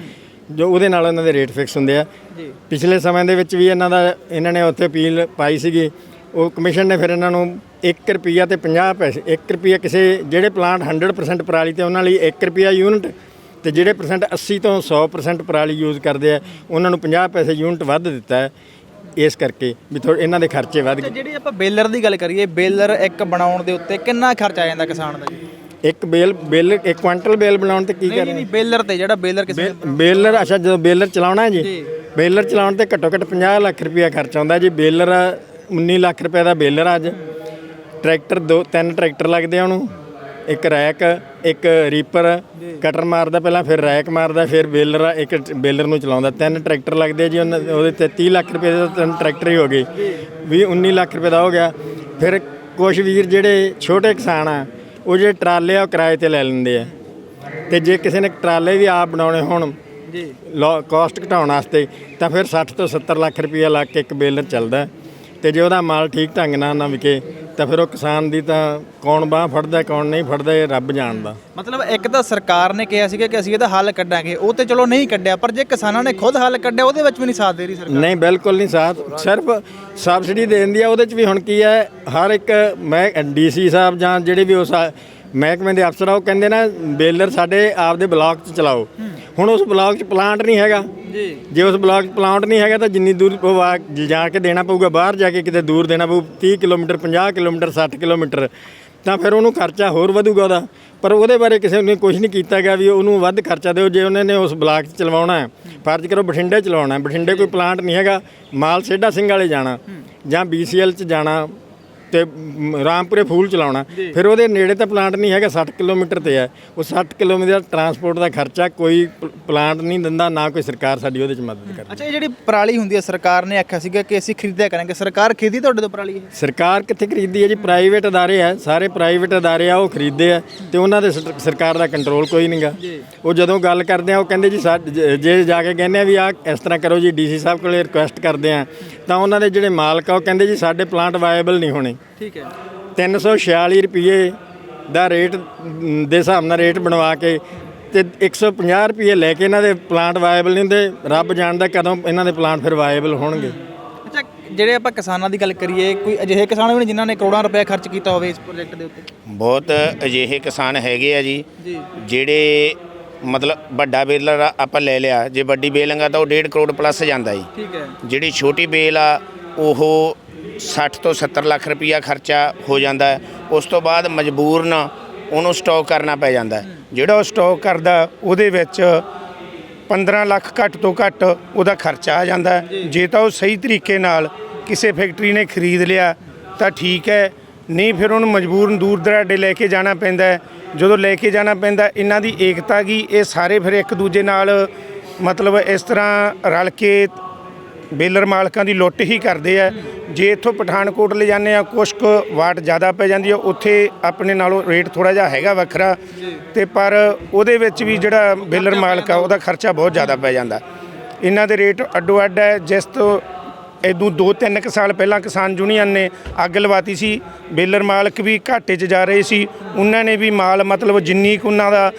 S2: ਜੋ ਉਹਦੇ ਨਾਲ ਇਹਨਾਂ ਦੇ ਰੇਟ ਫਿਕਸ ਹੁੰਦੇ ਆ। ਪਿਛਲੇ ਸਮੇਂ ਦੇ ਵਿੱਚ ਵੀ ਇਹਨਾਂ ਦਾ ਇਹਨਾਂ ਨੇ ਉੱਥੇ ਅਪੀਲ ਪਾਈ ਸੀਗੀ ਉਹ ਕਮਿਸ਼ਨ ਨੇ ਫਿਰ ਇਹਨਾਂ ਨੂੰ 1 ਰੁਪਿਆ ਤੇ 50 ਪੈਸੇ 1 ਰੁਪਿਆ ਕਿਸੇ ਜਿਹੜੇ ਪਲਾਂਟ 100% ਪਰਾਲੀ ਤੇ ਉਹਨਾਂ ਲਈ 1 ਰੁਪਿਆ ਯੂਨਿਟ ਤੇ ਜਿਹੜੇ ਪਰਸੈਂਟ 80 ਤੋਂ 100% ਪਰਾਲੀ ਯੂਜ਼ ਕਰਦੇ ਆ ਉਹਨਾਂ ਨੂੰ 50 ਪੈਸੇ ਯੂਨਿਟ ਵੱਧ ਦਿੱਤਾ ਹੈ। ਇਸ ਕਰਕੇ ਵੀ ਥੋੜੇ ਇਹਨਾਂ ਦੇ ਖਰਚੇ ਵੱਧ
S1: ਤੇ
S2: ਗਏ
S1: ਜਿਹੜੀ ਆਪਾਂ ਬੇਲਰ ਦੀ ਗੱਲ ਕਰੀਏ ਬੇਲਰ ਇੱਕ ਬਣਾਉਣ ਦੇ ਉੱਤੇ ਕਿੰਨਾ ਖਰਚਾ ਆ ਜਾਂਦਾ ਕਿਸਾਨ ਦਾ ਜੀ?
S2: ਇੱਕ ਬੇਲ ਬੇਲ ਇੱਕ ਕੁਆਂਟਲ ਬੇਲ ਬਣਾਉਣ ਤੇ ਕੀ
S1: ਨਹੀਂ ਨਹੀਂ ਨਹੀਂ ਬੇਲਰ ਤੇ ਜਿਹੜਾ ਬੇਲਰ ਕਿਸੇ
S2: ਬੇ- ਬੇਲਰ ਅੱਛਾ ਜਦੋਂ ਬੇਲਰ ਚਲਾਉਣਾ ਹੈ ਜੀ। ਬੇਲਰ ਚਲਾਉਣ ਤੇ ਘੱਟੋ ਘੱਟ 50 ਲੱਖ ਰੁਪਇਆ ਖਰਚ ਆਉਂਦਾ ਜੀ। ਬੇਲਰ 19 ਲੱਖ ਰੁਪਏ ਦਾ ਬੇਲਰ ਆ ਅੱਜ। ਟਰੈਕਟਰ ਦੋ ਤਿੰਨ ਟਰੈਕਟਰ ਲੱਗਦੇ ਆ ਉਹਨੂੰ। ਇੱਕ ਰੈਕ ਇੱਕ ਰੀਪਰ ਕਟਰ ਮਾਰਦਾ ਪਹਿਲਾਂ ਫਿਰ ਰੈਕ ਮਾਰਦਾ ਫਿਰ ਬੇਲਰ ਆ, ਇੱਕ ਬੇਲਰ ਨੂੰ ਚਲਾਉਂਦਾ। ਤਿੰਨ ਟਰੈਕਟਰ ਲੱਗਦੇ ਜੀ ਉਹਨਾਂ ਉਹਦੇ ਤੇ 30 ਲੱਖ ਰੁਪਏ ਦੇ ਤਿੰਨ ਟਰੈਕਟਰ ਹੀ ਹੋ ਗਏ। ਵੀ 19 ਲੱਖ ਰੁਪਏ ਦਾ ਹੋ ਗਿਆ। ਫਿਰ ਕੁਝ ਵੀਰ ਜਿਹੜੇ ਛੋਟੇ ਕਿਸਾਨ ਆ ਉਹ ਜਿਹੜੇ ਟਰਾਲੇ ਆ ਉਹ ਕਿਰਾਏ ਤੇ ਲੈ ਲੈਂਦੇ ਆ। ਤੇ ਜੇ ਕਿਸੇ ਨੇ ਟਰਾਲੇ ਵੀ ਆਪ ਬਣਾਉਣੇ ਹੋਣ
S1: ਜੀ।
S2: ਕਾਸਟ ਘਟਾਉਣ ਵਾਸਤੇ ਤਾਂ ਫਿਰ 60 ਤੋਂ 70 ਲੱਖ ਰੁਪਈਆ ਲਾ ਕੇ ਇੱਕ ਬੇਲਰ ਚੱਲਦਾ। ਤੇ ਜੇ ਉਹਦਾ ਮਾਲ ਠੀਕ ਢੰਗ ਨਾਲ ਨਾ ਵਿਕੇ ਤਾਂ ਫਿਰ ਉਹ ਕਿਸਾਨ ਦੀ ਤਾਂ ਕੌਣ ਬਾਹ ਫੜਦਾ ਕੌਣ ਨਹੀਂ ਫੜਦਾ ਇਹ ਰੱਬ ਜਾਣਦਾ।
S1: ਮਤਲਬ ਇੱਕ ਤਾਂ ਸਰਕਾਰ ਨੇ ਕਿਹਾ ਸੀਗਾ ਕਿ ਅਸੀਂ ਇਹਦਾ ਹੱਲ ਕੱਢਾਂਗੇ ਉਹ ਤੇ ਚਲੋ ਨਹੀਂ ਕੱਢਿਆ ਪਰ ਜੇ ਕਿਸਾਨਾਂ ਨੇ ਖੁਦ ਹੱਲ ਕੱਢਿਆ ਉਹਦੇ ਵਿੱਚ ਵੀ ਨਹੀਂ ਸਾਥ ਦੇ ਰਹੀ ਸਰਕਾਰ।
S2: ਨਹੀਂ ਬਿਲਕੁਲ ਨਹੀਂ ਸਾਥ। ਸਿਰਫ ਸਬਸਿਡੀ ਦੇ ਦਿੰਦੀ ਆ ਉਹਦੇ ਚ ਵੀ ਹੁਣ ਕੀ ਹੈ ਹਰ ਇੱਕ ਮੈਂ ਡੀਸੀ ਸਾਹਿਬ ਜਾਂ ਜਿਹੜੇ ਵੀ ਉਸ ਮਹਿਕਮੇ ਦੇ ਅਫਸਰ ਆ ਉਹ ਕਹਿੰਦੇ ਨਾ ਬੇਲਰ ਸਾਡੇ ਆਪਦੇ ਬਲਾਕ 'ਚ ਚਲਾਓ। ਹੁਣ ਉਸ ਬਲਾਕ 'ਚ ਪਲਾਂਟ ਨਹੀਂ ਹੈਗਾ।
S1: ਜੀ।
S2: ਜੇ ਉਸ ਬਲਾਕ 'ਚ ਪਲਾਂਟ ਨਹੀਂ ਹੈਗਾ ਤਾਂ ਜਿੰਨੀ ਦੂਰ ਆ- ਜਾ ਕੇ ਦੇਣਾ ਪਊਗਾ ਬਾਹਰ ਜਾ ਕੇ ਕਿਤੇ ਦੂਰ ਦੇਣਾ ਪਊ 30 ਕਿਲੋਮੀਟਰ 50 ਕਿਲੋਮੀਟਰ 60 ਕਿਲੋਮੀਟਰ ਤਾਂ ਫਿਰ ਉਹਨੂੰ ਖਰਚਾ ਹੋਰ ਵਧੂਗਾ ਉਹਦਾ। ਪਰ ਉਹਦੇ ਬਾਰੇ ਕਿਸੇ ਨੇ ਕੁਝ ਨਹੀਂ ਕੀਤਾ ਗਿਆ ਵੀ ਉਹਨੂੰ ਵੱਧ ਖਰਚਾ ਦਿਓ ਜੇ ਉਹਨਾਂ ਨੇ ਉਸ ਬਲਾਕ 'ਚ ਚਲਵਾਉਣਾ ਹੈ। ਫਰਜ਼ ਕਰੋ ਬਠਿੰਡੇ ਚਲਾਉਣਾ ਹੈ। ਬਠਿੰਡੇ ਕੋਈ ਪਲਾਂਟ ਨਹੀਂ ਹੈਗਾ ਮਾਲ ਸੇਡਾ ਸਿੰਘ ਵਾਲੇ ਜਾਣਾ ਜਾਂ BCL 'ਚ ਜਾਣਾ ਤੇ ਰਾਮਪੁਰੇ ਫੂਲ ਚਲਾਉਣਾ। ਫਿਰ ਉਹਦੇ ਨੇੜੇ ਤਾਂ ਪਲਾਂਟ ਨਹੀਂ ਹੈਗਾ 60 ਕਿਲੋਮੀਟਰ ਤੇ ਹੈ। ਉਹ 60 ਕਿਲੋਮੀਟਰ ਦਾ ਟਰਾਂਸਪੋਰਟ ਦਾ ਖਰਚਾ ਕੋਈ ਪਲਾਂਟ ਨਹੀਂ ਦਿੰਦਾ ਨਾ ਕੋਈ ਸਰਕਾਰ ਸਾਡੀ ਉਹਦੇ 'ਚ ਮਦਦ ਕਰਦੀ।
S1: ਅੱਛਾ ਇਹ ਜਿਹੜੀ ਪਰਾਲੀ ਹੁੰਦੀ ਹੈ ਸਰਕਾਰ ਨੇ ਆਖਿਆ ਸੀਗਾ ਕਿ ਅਸੀਂ ਖਰੀਦਿਆ ਕਰਾਂਗੇ। ਸਰਕਾਰ ਖਰੀਦੀ ਤੁਹਾਡੇ ਤੋਂ ਪਰਾਲੀ ਇਹ?
S2: ਸਰਕਾਰ ਕਿੱਥੇ ਖਰੀਦਦੀ ਹੈ ਜੀ? ਪ੍ਰਾਈਵੇਟ ਅਦਾਰੇ ਆ ਸਾਰੇ ਪ੍ਰਾਈਵੇਟ ਅਦਾਰੇ ਆ ਉਹ ਖਰੀਦਦੇ ਆ ਤੇ ਉਹਨਾਂ ਦੇ ਸਰ- ਸਰਕਾਰ ਦਾ ਕੰਟਰੋਲ ਕੋਈ ਨਹੀਂਗਾ ਉਹ ਜਦੋਂ ਗੱਲ ਕਰਦੇ ਆ ਉਹ ਕਹਿੰਦੇ ਜ- ਜੇ ਜਾ ਕੇ ਕਹਿੰਦੇ ਆ ਵੀ ਆ ਇਸ ਤਰ੍ਹਾਂ ਕਰੋ ਜੀ ਡੀਸੀ ਸਾਹਿਬ ਕੋਲੇ ਰਿਕੁਐਸਟ ਕਰਦੇ ਆ ਤਾਂ ਉਹਨਾਂ ਦੇ ਜਿਹੜੇ ਮਾਲਕ ਆ ਉਹ ਕਹਿੰਦੇ ਜੀ ਸਾਡੇ ਪਲਾਂਟ ਵਾਇਬਲ ਨਹੀਂ ਹੋਣੇ।
S1: ਠੀਕ ਹੈ।
S2: 346 ਰੁਪਏ ਦਾ ਰੇਟ ਦੇ ਹਿਸਾਬ ਨਾਲ ਰੇਟ ਬਣਵਾ ਕੇ ਤੇ 150 ਰੁਪਏ ਲੈ ਕੇ ਇਹਨਾਂ ਦੇ ਪਲਾਂਟ ਵਾਇਬਲ ਨਹੀਂ ਹੁੰਦੇ ਰੱਬ ਜਾਣਦਾ ਕਦੋਂ ਇਹਨਾਂ ਦੇ ਪਲਾਂਟ ਫਿਰ ਵਾਇਬਲ ਹੋਣਗੇ।
S1: ਅੱਛਾ ਜਿਹੜੇ ਆਪਾਂ ਕਿਸਾਨਾਂ ਦੀ ਗੱਲ ਕਰੀਏ ਕੋਈ ਅਜਿਹੇ ਕਿਸਾਨ ਵੀ ਨੇ ਜਿਨ੍ਹਾਂ ਨੇ ਕਰੋੜਾਂ ਰੁਪਏ ਖਰਚ ਕੀਤਾ ਹੋਵੇ ਇਸ ਪ੍ਰੋਜੈਕਟ ਦੇ ਉੱਤੇ?
S5: ਬਹੁਤ ਅਜਿਹੇ ਕਿਸਾਨ ਹੈਗੇ ਆ ਜੀ ਜਿਹੜੇ ਮਤਲਬ ਵੱਡਾ ਬੇਲਰ ਆ, ਆਪਾਂ ਲੈ ਲਿਆ ਜੇ ਵੱਡੀ ਬੇਲੰਗਾ ਤਾਂ ਉਹ 1.5 ਕਰੋੜ ਪਲੱਸ ਜਾਂਦਾ ਜੀ।
S1: ਠੀਕ ਹੈ।
S5: ਜਿਹੜੀ ਛੋਟੀ ਬੇਲ ਆ ਉਹ 60 ਤੋਂ 70 ਲੱਖ ਰੁਪਈਆ ਖਰਚਾ ਹੋ ਜਾਂਦਾ ਹੈ ਉਸ ਤੋਂ ਬਾਅਦ ਮਜਬੂਰਨ ਉਹਨੂੰ ਸਟਾਕ ਕਰਨਾ ਪੈ ਜਾਂਦਾ। ਜਿਹੜਾ ਉਹ ਸਟਾਕ ਕਰਦਾ ਉਹਦੇ ਵਿੱਚ 15 ਲੱਖ ਘੱਟ ਤੋਂ ਘੱਟ ਉਹਦਾ ਖਰਚਾ ਆ ਜਾਂਦਾ। ਜੇ ਤਾਂ ਉਹ ਸਹੀ ਤਰੀਕੇ ਨਾਲ ਕਿਸੇ ਫੈਕਟਰੀ ਨੇ ਖਰੀਦ ਲਿਆ ਤਾਂ ਠੀਕ ਹੈ ਨਹੀਂ ਫਿਰ ਉਹਨੂੰ ਮਜਬੂਰਨ ਦੂਰ ਦਰਾਡੇ ਲੈ ਕੇ ਜਾਣਾ ਪੈਂਦਾ। ਜਦੋਂ ਲੈ ਕੇ ਜਾਣਾ ਪੈਂਦਾ ਇਹਨਾਂ ਦੀ ਏਕਤਾ ਕੀ ਇਹ ਸਾਰੇ ਫਿਰ ਇੱਕ ਦੂਜੇ ਨਾਲ ਮਤਲਬ ਇਸ ਤਰ੍ਹਾਂ ਰਲ ਕੇ ਬੇਲਰ ਮਾਲਕਾਂ ਦੀ ਲੁੱਟ ਹੀ ਕਰਦੇ ਆ। ਜੇ ਇੱਥੋਂ ਪਠਾਨਕੋਟ ਲੈ ਜਾਂਦੇ ਆ ਕੁਛ ਕੁ ਵਾਟ ਜ਼ਿਆਦਾ ਪੈ ਜਾਂਦੀ ਆ ਉੱਥੇ ਆਪਣੇ ਨਾਲੋਂ ਰੇਟ ਥੋੜਾ ਜਿਹਾ ਹੈਗਾ ਵੱਖਰਾ। ਤੇ ਪਰ ਉਹਦੇ ਵਿੱਚ ਵੀ ਜਿਹੜਾ ਬੇਲਰ ਮਾਲਕ ਆ ਉਹਦਾ ਖਰਚਾ ਬਹੁਤ ਜ਼ਿਆਦਾ ਪੈ ਜਾਂਦਾ। ਇਹਨਾਂ ਦੇ ਰੇਟ ਅੱਡੋ ਅੱਡ ਹੈ। ਜਿਸ ਤੋਂ ਇਦੋਂ ਦੋ ਤਿੰਨ ਕੁ ਸਾਲ ਪਹਿਲਾਂ ਕਿਸਾਨ ਯੂਨੀਅਨ ਨੇ ਅੱਗ ਲਵਾਤੀ ਸੀ। ਬੇਲਰ ਮਾਲਕ ਵੀ ਘਾਟੇ 'ਚ ਜਾ ਰਹੇ ਸੀ। ਉਹਨਾਂ ਨੇ ਵੀ ਮਾਲ ਮਤਲਬ ਜਿੰਨੀ ਕੁ ਉਹਨਾਂ ਦਾ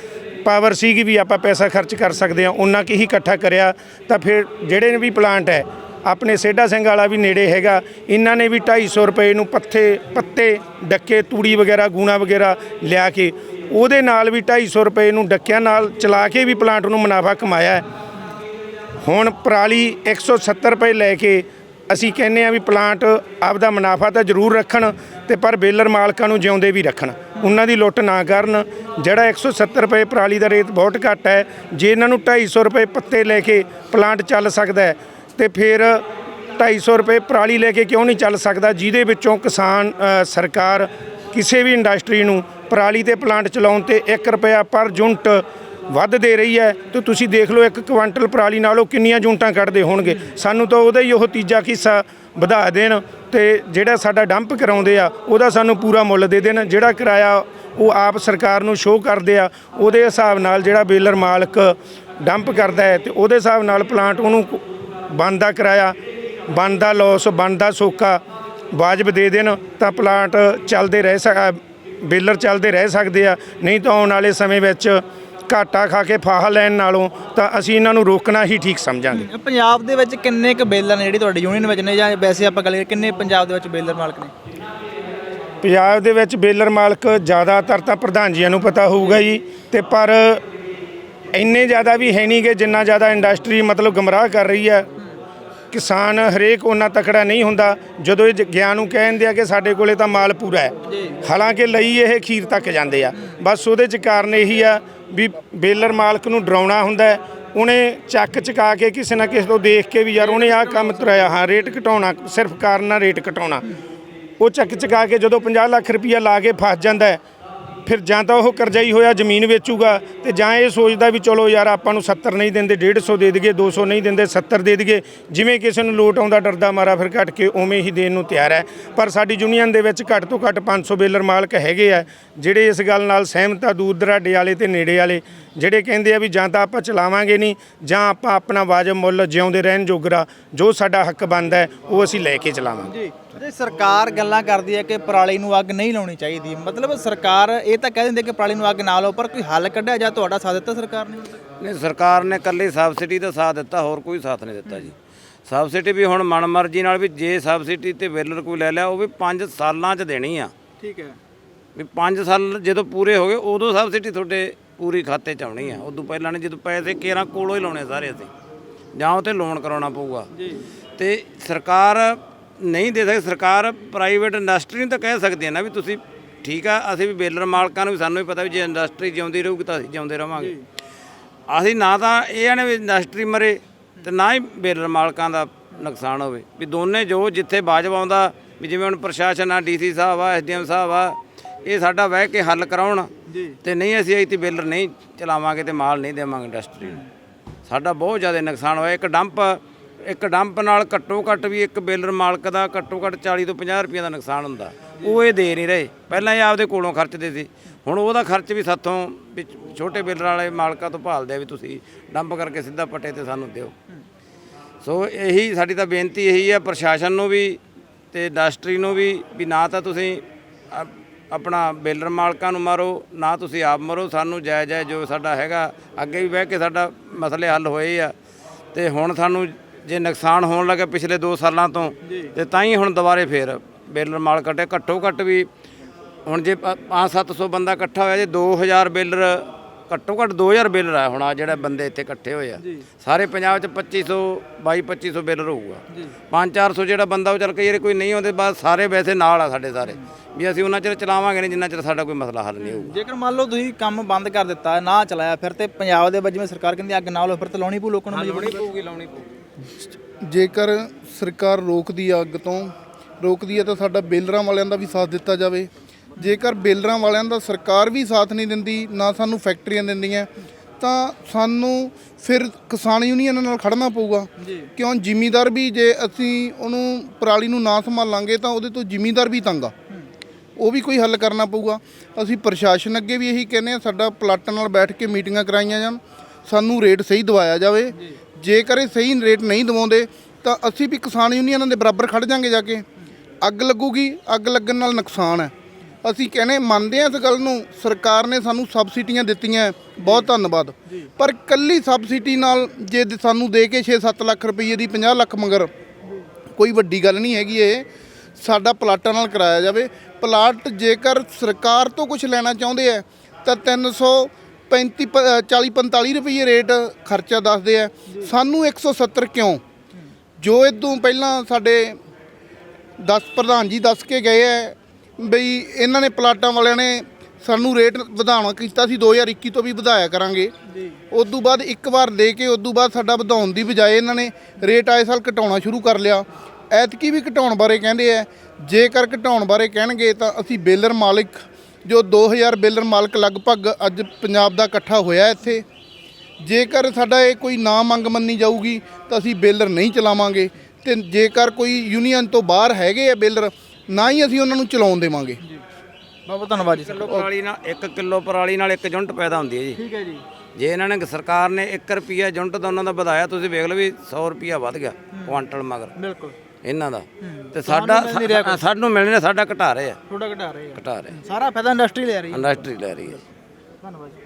S5: ਪਾਵਰ ਸੀਗੀ ਵੀ ਆਪਾਂ ਪੈਸਾ ਖਰਚ ਕਰ ਸਕਦੇ ਹਾਂ ਉਹਨਾਂ ਕੀ ਹੀ ਇਕੱਠਾ ਕਰਿਆ। ਤਾਂ ਫਿਰ ਜਿਹੜੇ ਵੀ ਪਲਾਂਟ ਹੈ ਆਪਣੇ ਸੇਡਾ ਸਿੰਘ ਵਾਲਾ ਵੀ ਨੇੜੇ ਹੈਗਾ। ਇਹਨਾਂ ਨੇ ਵੀ 250 ਰੁਪਏ ਨੂੰ ਪੱਥੇ, ਪੱਤੇ, ਡੱਕੇ, ਤੂੜੀ ਵਗੈਰਾ, ਗੂਣਾ ਵਗੈਰਾ ਲਿਆ ਕੇ ਉਹਦੇ ਨਾਲ ਵੀ 250 ਰੁਪਏ ਨੂੰ ਡੱਕਿਆਂ ਨਾਲ ਚਲਾ ਕੇ ਵੀ ਪਲਾਂਟ ਨੂੰ ਮੁਨਾਫਾ ਕਮਾਇਆ ਹੁਣ ਪਰਾਲੀ 170 ਰੁਪਏ ਲੈ ਕੇ ਅਸੀਂ ਕਹਿੰਨੇ ਆ ਵੀ ਪਲਾਂਟ ਆਪਦਾ ਮੁਨਾਫਾ ਤਾਂ ਜ਼ਰੂਰ ਰੱਖਣ ਤੇ ਪਰ ਬੇਲਰ ਮਾਲਕਾਂ ਨੂੰ ਜਿਉਂਦੇ ਵੀ ਰੱਖਣ। ਉਹਨਾਂ ਦੀ ਲੁੱਟ ਨਾ ਕਰਨ। ਜਿਹੜਾ 170 ਰੁਪਏ ਪਰਾਲੀ ਦਾ ਰੇਟ ਬਹੁਤ ਘੱਟ ਹੈ, ਜੇ ਇਹਨਾਂ ਨੂੰ 250 ਰੁਪਏ ਪੱਤੇ ਲੈ ਕੇ ਪਲਾਂਟ ਚੱਲ ਸਕਦਾ ਹੈ ਤੇ ਫਿਰ 250 ਰੁਪਏ ਪਰਾਲੀ ਲੈ ਕੇ ਕਿਉਂ ਨਹੀਂ ਚੱਲ ਸਕਦਾ? ਜਿਹਦੇ ਵਿੱਚੋਂ ਕਿਸਾਨ ਸਰਕਾਰ ਕਿਸੇ ਵੀ ਇੰਡਸਟਰੀ ਨੂੰ ਪਰਾਲੀ ਤੇ ਪਲਾਂਟ ਚਲਾਉਣ ਤੇ 1 ਰੁਪਿਆ ਪਰ ਯੂਨਿਟ ਵੱਧ ਦੇ ਰਹੀ ਹੈ, ਤੇ ਤੁਸੀਂ ਦੇਖ ਲਓ ਇੱਕ ਕੁਆਂਟਲ ਪਰਾਲੀ ਨਾਲ ਉਹ ਕਿੰਨੀਆਂ ਯੂਨਿਟਾਂ ਕੱਢਦੇ ਹੋਣਗੇ। ਸਾਨੂੰ ਤਾਂ ਉਹਦਾ ਹੀ ਉਹ ਤੀਜਾ ਹਿੱਸਾ ਵਧਾ ਦੇਣ ਤੇ ਜਿਹੜਾ ਸਾਡਾ ਡੰਪ ਕਰਾਉਂਦੇ ਆ, ਉਹਦਾ ਸਾਨੂੰ ਪੂਰਾ ਮੁੱਲ ਦੇ ਦੇਣ। ਜਿਹੜਾ ਕਿਰਾਇਆ ਉਹ ਆਪ ਸਰਕਾਰ ਨੂੰ ਸ਼ੋਅ ਕਰਦੇ ਆ, ਉਹਦੇ ਹਿਸਾਬ ਨਾਲ ਜਿਹੜਾ ਬੇਲਰ ਮਾਲਕ ਡੰਪ ਕਰਦਾ ਹੈ ਤੇ ਉਹਦੇ ਹਿਸਾਬ ਨਾਲ ਪਲਾਂਟ ਉਹਨੂੰ ਬਣਦਾ ਕਿਰਾਇਆ ਬਣਦਾ ਲੋਸ ਬਣਦਾ ਸੋਕਾ ਵਾਜਬ ਦੇ ਦੇਣ ਤਾਂ ਪਲਾਂਟ ਚੱਲਦੇ ਰਹਿ ਸਕ ਬੇਲਰ ਚੱਲਦੇ ਰਹਿ ਸਕਦੇ ਆ ਨਹੀਂ ਤਾਂ ਆਉਣ ਵਾਲੇ ਸਮੇਂ ਵਿੱਚ ਘਾਟਾ ਖਾ ਕੇ ਫਾਹਾ ਲੈਣ ਨਾਲੋਂ ਤਾਂ ਅਸੀਂ ਇਹਨਾਂ ਨੂੰ ਰੋਕਣਾ ਹੀ ਠੀਕ ਸਮਝਾਂਗੇ।
S1: ਪੰਜਾਬ ਦੇ ਵਿੱਚ ਕਿੰਨੇ ਕੁ ਬੇਲਰ ਨੇ ਜਿਹੜੀ ਤੁਹਾਡੀ ਯੂਨੀਅਨ ਵਿੱਚ ਨੇ ਜਾਂ ਵੈਸੇ ਆਪਾਂ ਗੱਲ ਕਿੰਨੇ ਪੰਜਾਬ ਦੇ ਵਿੱਚ ਬੇਲਰ ਮਾਲਕ ਨੇ?
S5: ਪੰਜਾਬ ਦੇ ਵਿੱਚ ਬੇਲਰ ਮਾਲਕ ਜ਼ਿਆਦਾਤਰ ਤਾਂ ਪ੍ਰਧਾਨ ਜੀਆਂ ਨੂੰ ਪਤਾ ਹੋਊਗਾ ਜੀ ਤੇ ਪਰ ਇੰਨੇ ਜ਼ਿਆਦਾ ਵੀ ਹੈ ਨਹੀਂ ਕਿ ਜਿੰਨਾ ਜ਼ਿਆਦਾ ਇੰਡਸਟਰੀ ਮਤਲਬ ਗਮਰਾਹ ਕਰ ਰਹੀ ਹੈ। ਕਿਸਾਨ ਹਰੇਕ ਉਹਨਾਂ ਤਕੜਾ ਨਹੀਂ ਹੁੰਦਾ। ਜਦੋਂ ਇਹ ਗਿਆਨ ਨੂੰ ਕਹਿੰਦੇ ਆ ਕਿ ਸਾਡੇ ਕੋਲੇ ਤਾਂ ਮਾਲ ਪੂਰਾ ਹੈ। ਹਾਲਾਂਕਿ ਲਈ ਇਹ ਖੀਰ ਤੱਕ ਜਾਂਦੇ ਆ। ਬਸ ਉਹਦੇ ਚ ਕਾਰਨ ਇਹੀ ਆ ਵੀ ਬੇਲਰ ਮਾਲਕ ਨੂੰ ਡਰਾਉਣਾ ਹੁੰਦਾ ਉਹਨੇ ਚੱਕ ਚਕਾ ਕੇ ਕਿਸੇ ਨਾ ਕਿਸੇ ਤੋਂ ਦੇਖ ਕੇ ਵੀ ਯਾਰ ਉਹਨੇ ਆਹ ਕੰਮ ਤੁਰਾਇਆ ਹਾਂ ਰੇਟ ਘਟਾਉਣਾ ਸਿਰਫ ਕਾਰਨ ਆ ਰੇਟ ਘਟਾਉਣਾ। ਉਹ ਚੱਕ ਚਕਾ ਕੇ ਜਦੋਂ 50 ਲੱਖ ਰੁਪਈਆ ਲਾ ਕੇ ਫਸ ਜਾਂਦਾ ਫਿਰ ਜਾਂ ਤਾਂ ਉਹ ਕਰਜ਼ਾਈ ਹੋਇਆ ਜ਼ਮੀਨ ਵੇਚੂਗਾ ਤੇ ਜਾਂ ਇਹ ਸੋਚਦਾ ਵੀ ਚਲੋ ਯਾਰ ਆਪਾਂ ਨੂੰ 70 ਨਹੀਂ ਦਿੰਦੇ 150 ਦੇ ਦਈਏ 200 ਨਹੀਂ ਦਿੰਦੇ 70 ਦੇ ਦਈਏ, ਜਿਵੇਂ ਕਿਸੇ ਨੂੰ ਲੋਟ ਆਉਂਦਾ ਡਰਦਾ ਮਾਰਾ ਫਿਰ ਘਟ ਕੇ ਉਵੇਂ ਹੀ ਦੇਣ ਨੂੰ ਤਿਆਰ ਹੈ। ਪਰ ਸਾਡੀ ਯੂਨੀਅਨ ਦੇ ਵਿੱਚ ਘੱਟ ਤੋਂ ਘੱਟ 500 ਬੇਲਰ ਮਾਲਕ ਹੈਗੇ ਆ, ਜਿਹੜੇ ਇਸ ਗੱਲ ਨਾਲ ਸਹਿਮਤ ਆ ਦੂਰ ਦਰਾਡੇ ਵਾਲੇ ਤੇ ਨੇੜੇ ਵਾਲੇ, ਜਿਹੜੇ ਕਹਿੰਦੇ ਆ ਵੀ ਜਾਂ ਤਾਂ ਆਪਾਂ ਚਲਾਵਾਂਗੇ ਨਹੀਂ, ਜਾਂ ਆਪਾਂ ਆਪਣਾ ਵਾਜਬ ਮੁੱਲ ਜਿਉਂਦੇ ਰਹਿਣ ਜੋਗਰਾ, ਜੋ ਸਾਡਾ ਹੱਕ ਬਣਦਾ ਉਹ ਅਸੀਂ ਲੈ ਕੇ ਚਲਾਵਾਂਗੇ।
S1: ਜੀ ਸਰਕਾਰ ਗੱਲਾਂ ਕਰਦੀ ਹੈ ਕਿ ਪਰਾਲੀ ਨੂੰ ਅੱਗ ਨਹੀਂ ਲਾਉਣੀ ਚਾਹੀਦੀ। ਮਤਲਬ ਸਰਕਾਰ ਇਹ ਤਾਂ ਕਹਿ ਦਿੰਦੇ ਕਿ ਪਰਾਲੀ ਨੂੰ ਅੱਗ ਨਾ ਲਾਓ ਪਰ ਕੋਈ ਹੱਲ ਕੱਢਿਆ ਜਾਂ ਤੁਹਾਡਾ ਸਾਥ ਦਿੱਤਾ ਸਰਕਾਰ ਨੇ?
S3: ਨਹੀਂ ਸਰਕਾਰ ਨੇ ਇਕੱਲੀ ਸਬਸਿਡੀ ਦਾ ਸਾਥ ਦਿੱਤਾ ਹੋਰ ਕੋਈ ਸਾਥ ਨਹੀਂ ਦਿੱਤਾ ਜੀ। ਸਬਸਿਡੀ ਵੀ ਹੁਣ ਮਨਮਰਜ਼ੀ ਨਾਲ ਵੀ ਜੇ ਸਬਸਿਡੀ ਤੇ ਬੇਲਰ ਕੋਈ ਲੈ ਲਿਆ ਉਹ ਵੀ 5 ਸਾਲਾਂ 'ਚ ਦੇਣੀ ਆ।
S1: ਠੀਕ ਹੈ।
S3: ਵੀ 5 ਸਾਲ ਜਦੋਂ ਪੂਰੇ ਹੋ ਗਏ ਉਦੋਂ ਸਬਸਿਡੀ ਤੁਹਾਡੇ ਪੂਰੀ ਖਾਤੇ 'ਚ ਆਉਣੀ ਆ। ਉਦੋਂ ਪਹਿਲਾਂ ਨਹੀਂ ਜਦੋਂ ਪੈਸੇ ਕੇਰਾਂ ਕੋਲੋਂ ਹੀ ਲਾਉਣੇ ਸਾਰੇ ਅਸੀਂ। ਜਾਂ ਉਹ ਤੇ ਲੋਨ ਕਰਾਉਣਾ ਪਊਗਾ।
S1: ਜੀ।
S3: ਤੇ ਸਰਕਾਰ ਨਹੀਂ ਦੇ ਸਕਦੀ। ਸਰਕਾਰ ਪ੍ਰਾਈਵੇਟ ਇੰਡਸਟਰੀ ਨੂੰ ਤਾਂ ਕਹਿ ਸਕਦੀ ਹੈ ਨਾ ਵੀ ਤੁਸੀਂ ਠੀਕ ਆ ਅਸੀਂ ਵੀ ਬੇਲਰ ਮਾਲਕਾਂ ਨੂੰ ਵੀ ਸਾਨੂੰ ਵੀ ਪਤਾ ਵੀ ਜੇ ਇੰਡਸਟਰੀ ਜਿਉਂਦੀ ਰਹੂਗੀ ਤਾਂ ਅਸੀਂ ਜਿਉਂਦੇ ਰਵਾਂਗੇ। ਅਸੀਂ ਨਾ ਤਾਂ ਇਹ ਨੇ ਵੀ ਇੰਡਸਟਰੀ ਮਰੇ ਤੇ ਨਾ ਹੀ ਬੇਲਰ ਮਾਲਕਾਂ ਦਾ ਨੁਕਸਾਨ ਹੋਵੇ। ਵੀ ਦੋਨੇ ਜੋ ਜਿੱਥੇ ਬਾਜਬ ਆਉਂਦਾ ਵੀ ਜਿਵੇਂ ਹੁਣ ਪ੍ਰਸ਼ਾਸਨ ਆ ਡੀਸੀ ਸਾਹਿਬ ਆ ਐਸਡੀਐਮ ਸਾਹਿਬ ਆ ਇਹ ਸਾਡਾ ਬਹਿ ਕੇ ਹੱਲ ਕਰਾਉਣ ਤੇ ਨਹੀਂ ਅਸੀਂ ਇੱਥੇ ਬੇਲਰ ਨਹੀਂ ਚਲਾਵਾਂਗੇ ਤੇ ਮਾਲ ਨਹੀਂ ਦੇਵਾਂਗੇ ਇੰਡਸਟਰੀ ਨੂੰ। ਸਾਡਾ ਬਹੁਤ ਜ਼ਿਆਦਾ ਨੁਕਸਾਨ ਹੋਇਆ। ਇੱਕ ਡੰਪ ਇੱਕ ਡੰਪ ਨਾਲ ਘੱਟੋ ਘੱਟ ਵੀ ਇੱਕ ਬੇਲਰ ਮਾਲਕ ਦਾ ਘੱਟੋ ਘੱਟ 40 ਤੋਂ 50 ਰੁਪਏ ਦਾ ਨੁਕਸਾਨ ਹੁੰਦਾ। ਉਹ ਇਹ ਦੇ ਨਹੀਂ ਰਹੇ। ਪਹਿਲਾਂ ਇਹ ਆਪਦੇ ਕੋਲੋਂ ਖਰਚਦੇ ਸੀ। ਹੁਣ ਉਹਦਾ ਖਰਚ ਵੀ ਸਾਥੋਂ ਵੀ ਛੋਟੇ ਬੇਲਰ ਵਾਲੇ ਮਾਲਕਾਂ ਤੋਂ ਭਾਲਦੇ ਆ ਵੀ ਤੁਸੀਂ ਡੰਪ ਕਰਕੇ ਸਿੱਧਾ ਪੱਟੇ ਤੇ ਸਾਨੂੰ ਦਿਓ। ਸੋ ਇਹੀ ਸਾਡੀ ਤਾਂ ਬੇਨਤੀ ਇਹੀ ਹੈ ਪ੍ਰਸ਼ਾਸਨ ਨੂੰ ਵੀ ਤੇ ਇੰਡਸਟਰੀ ਨੂੰ ਵੀ ਵੀ ਨਾ ਤਾਂ ਤੁਸੀਂ ਆਪਣਾ ਬੇਲਰ ਮਾਲਕਾਂ ਨੂੰ ਮਾਰੋ, ਨਾ ਤੁਸੀਂ ਆਪ ਮਰੋ। ਸਾਨੂੰ ਜਾਇਜ਼ ਜਾਇਜ਼ ਜੋ ਸਾਡਾ ਹੈਗਾ, ਅੱਗੇ ਵੀ ਬਹਿ ਕੇ ਸਾਡਾ ਮਸਲੇ ਹੱਲ ਹੋਏ ਆ। ਤੇ ਹੁਣ ਸਾਨੂੰ ਜੇ ਨੁਕਸਾਨ ਹੋਣ ਲੱਗਾ ਪਿਛਲੇ 2 ਸਾਲਾਂ ਤੋਂ ਤੇ ਤਾਂ ਹੀ ਹੁਣ ਦੁਬਾਰੇ ਫੇਰ ਬੇਲਰ ਮਾਲ ਕੱਟੇ ਘੱਟੋ ਘੱਟ ਵੀ ਹੁਣ ਜੇ 5-700 ਬੰਦਾ ਇਕੱਠਾ ਹੋਇਆ ਜੇ 2000 ਬੇਲਰ ਘੱਟੋ ਘੱਟ 2000 ਬੇਲਰ ਆ ਹੁਣ ਆ ਜਿਹੜੇ ਬੰਦੇ ਇੱਥੇ ਇਕੱਠੇ ਹੋਏ ਆ। ਸਾਰੇ ਪੰਜਾਬ 'ਚ 2500 22 2500 ਬੇਲਰ ਹੋਊਗਾ। 5-400 ਜਿਹੜਾ ਬੰਦਾ ਉਹ ਚੱਲ ਕੇ ਜਿਹੜੇ ਕੋਈ ਨਹੀਂ ਆਉਂਦੇ ਬਾਅਦ ਸਾਰੇ ਵੈਸੇ ਨਾਲ ਆ ਸਾਡੇ ਸਾਰੇ। ਵੀ ਅਸੀਂ ਉਹਨਾਂ ਚਿਰ ਚਲਾਵਾਂਗੇ ਨਹੀਂ ਜਿੰਨਾ ਚਿਰ ਸਾਡਾ ਕੋਈ ਮਸਲਾ ਹੱਲ ਨਹੀਂ ਹੋਊਗਾ।
S1: ਜੇਕਰ ਮੰਨ ਲਓ ਤੁਸੀਂ ਕੰਮ ਬੰਦ ਕਰ ਦਿੱਤਾ ਨਾ ਚਲਾਇਆ ਫਿਰ ਤੇ ਪੰਜਾਬ ਦੇ ਵਿੱਚ ਜਿਵੇਂ ਸਰਕਾਰ ਕਹਿੰਦੀ ਅੱਗ ਨਾ ਲਾਓ ਫਿਰ ਤੇ ਲਾਉਣੀ ਪਊ ਲੋਕਾਂ ਨੂੰ ਮਜਬੂਰੀ।
S3: ਪਊਗੀ ਲਾਉਣੀ ਪਊਗੀ।
S4: ਜੇਕਰ ਸਰਕਾਰ ਰੋਕਦੀ ਆ ਅੱਗ ਤੋਂ ਰੋਕਦੀ ਹੈ ਤਾਂ ਸਾਡਾ ਬੇਲਰਾਂ ਵਾਲਿਆਂ ਦਾ ਵੀ ਸਾਥ ਦਿੱਤਾ ਜਾਵੇ। ਜੇਕਰ ਬੇਲਰਾਂ ਵਾਲਿਆਂ ਦਾ ਸਰਕਾਰ ਵੀ ਸਾਥ ਨਹੀਂ ਦਿੰਦੀ ਨਾ ਸਾਨੂੰ ਫੈਕਟਰੀਆਂ ਦਿੰਦੀਆਂ ਤਾਂ ਸਾਨੂੰ ਫਿਰ ਕਿਸਾਨ ਯੂਨੀਅਨ ਨਾਲ ਖੜਨਾ ਪਊਗਾ। ਕਿਉਂ? ਜ਼ਿਮੀਦਾਰ ਵੀ ਜੇ ਅਸੀਂ ਉਹਨੂੰ ਪਰਾਲੀ ਨੂੰ ਨਾ ਸੰਭਾਲਾਂਗੇ ਤਾਂ ਉਹਦੇ ਤੋਂ ਜ਼ਿਮੀਦਾਰ ਵੀ ਤੰਗ ਆ। ਉਹ ਵੀ ਕੋਈ ਹੱਲ ਕਰਨਾ ਪਊਗਾ। ਅਸੀਂ ਪ੍ਰਸ਼ਾਸਨ ਅੱਗੇ ਵੀ ਇਹੀ ਕਹਿੰਦੇ ਆ ਸਾਡਾ ਪਲਾਟਾਂ ਨਾਲ ਬੈਠ ਕੇ ਮੀਟਿੰਗਾਂ ਕਰਾਈਆਂ ਜਾਣ ਸਾਨੂੰ ਰੇਟ ਸਹੀ ਦਵਾਇਆ ਜਾਵੇ। ਜੇਕਰ ਇਹ ਸਹੀ ਰੇਟ ਨਹੀਂ ਦਵਾਉਂਦੇ ਤਾਂ ਅਸੀਂ ਵੀ ਕਿਸਾਨ ਯੂਨੀਅਨਾਂ ਦੇ ਬਰਾਬਰ ਖੜ ਜਾਾਂਗੇ ਜਾ ਕੇ। ਅੱਗ ਲੱਗੂਗੀ ਅੱਗ ਲੱਗਣ ਨਾਲ ਨੁਕਸਾਨ ਹੈ। ਅਸੀਂ ਕਹਿੰਦੇ ਮੰਨਦੇ ਆ ਇਸ ਗੱਲ ਨੂੰ ਸਰਕਾਰ ਨੇ ਸਾਨੂੰ ਸਬਸਿਡੀਆਂ ਦਿੱਤੀਆਂ ਹੈ, ਬਹੁਤ ਧੰਨਵਾਦ। ਪਰ ਕੱਲੀ ਸਬਸਿਡੀ ਨਾਲ ਜੇ ਸਾਨੂੰ ਦੇ ਕੇ 6-7 ਲੱਖ ਰੁਪਏ ਦੀ 50 ਲੱਖ ਮਗਰ ਕੋਈ ਵੱਡੀ ਗੱਲ ਨਹੀਂ ਹੈਗੀ ਇਹ। ਸਾਡਾ ਪਲਾਟਾਂ ਨਾਲ ਕਰਾਇਆ ਜਾਵੇ। ਪਲਾਟ ਜੇਕਰ ਸਰਕਾਰ ਤੋਂ ਕੁਝ ਲੈਣਾ ਚਾਹੁੰਦੇ ਆ ਤਾਂ 335 40 45 ਰੁਪਏ ਰੇਟ ਖਰਚਾ ਦੱਸਦੇ ਆ। ਸਾਨੂੰ 170 ਕਿਉਂ? ਜੋ ਇਦੋਂ ਪਹਿਲਾਂ ਸਾਡੇ 10 ਪ੍ਰਧਾਨ ਜੀ ਦੱਸ ਕੇ ਗਏ ਐ ਬਈ ਇਹਨਾਂ ਨੇ ਪਲਾਟਾਂ ਵਾਲਿਆਂ ਨੇ ਸਾਨੂੰ ਰੇਟ ਵਧਾਉਣਾ ਕੀਤਾ ਸੀ 2021 ਤੋਂ ਵੀ ਵਧਾਇਆ ਕਰਾਂਗੇ। ਉਸ ਤੋਂ ਬਾਅਦ ਇੱਕ ਵਾਰ ਦੇ ਕੇ ਉਸ ਤੋਂ ਬਾਅਦ ਸਾਡਾ ਵਧਾਉਣ ਦੀ ਬਜਾਏ ਇਹਨਾਂ ਨੇ ਰੇਟ ਆਏ ਸਾਲ ਘਟਾਉਣਾ ਸ਼ੁਰੂ ਕਰ ਲਿਆ। ਐਤਕੀ ਵੀ ਘਟਾਉਣ ਬਾਰੇ ਕਹਿੰਦੇ ਐ ਜੇਕਰ ਘਟਾਉਣ ਬਾਰੇ ਕਹਿਣਗੇ ਤਾਂ ਅਸੀਂ ਬੇਲਰ ਮਾਲਕ ਜੋ 2000 ਬੇਲਰ ਮਾਲਕ ਲਗਭਗ ਅੱਜ ਪੰਜਾਬ ਦਾ ਇਕੱਠਾ ਹੋਇਆ ਇੱਥੇ। ਜੇਕਰ ਸਾਡਾ ਇਹ ਕੋਈ ਨਾ ਮੰਗ ਮੰਨੀ ਜਾਊਗੀ ਤਾਂ ਅਸੀਂ ਬੇਲਰ ਨਹੀਂ ਚਲਾਵਾਂਗੇ ਤੇ ਜੇਕਰ ਕੋਈ ਯੂਨੀਅਨ ਤੋਂ ਬਾਹਰ ਹੈਗੇ ਆ ਬੇਲਰ ਨਾ ਹੀ ਅਸੀਂ ਉਹਨਾਂ ਨੂੰ ਚਲਾਉਣ ਦੇਵਾਂਗੇ।
S1: ਬਹੁਤ ਬਹੁਤ ਧੰਨਵਾਦ ਜੀ।
S3: ਕਿਲੋ ਪਰਾਲੀ ਨਾਲ 1 ਕਿਲੋ ਪਰਾਲੀ ਨਾਲ 1 ਯੂਨਿਟ ਪੈਦਾ ਹੁੰਦੀ ਹੈ ਜੀ।
S1: ਠੀਕ ਹੈ ਜੀ।
S3: ਜੇ ਇਹਨਾਂ ਨੇ ਸਰਕਾਰ ਨੇ 1 ਰੁਪਿਆ ਯੂਨਿਟ ਦਾ ਉਹਨਾਂ ਦਾ ਵਧਾਇਆ ਤੁਸੀਂ ਵੇਖ ਲਓ ਵੀ 100 ਰੁਪਿਆ ਵੱਧ ਗਿਆ ਕੁਆਂਟਲ ਮਗਰ।
S1: ਬਿਲਕੁਲ।
S3: ਇਹਨਾਂ ਦਾ। ਤੇ ਸਾਡਾ ਸਾਨੂੰ ਮਿਲ ਨਹੀਂ ਰਿਹਾ ਸਾਡਾ ਘਟਾ ਰਹੇ ਆ।
S1: ਥੋੜਾ ਘਟਾ ਰਹੇ ਆ।
S3: ਘਟਾ ਰਹੇ
S1: ਸਾਰਾ ਫਾਇਦਾ ਇੰਡਸਟਰੀ ਲੈ ਰਹੀ ਹੈ।
S3: ਇੰਡਸਟਰੀ ਲੈ ਰਹੀ ਹੈ।
S1: ਧੰਨਵਾਦ ਜੀ।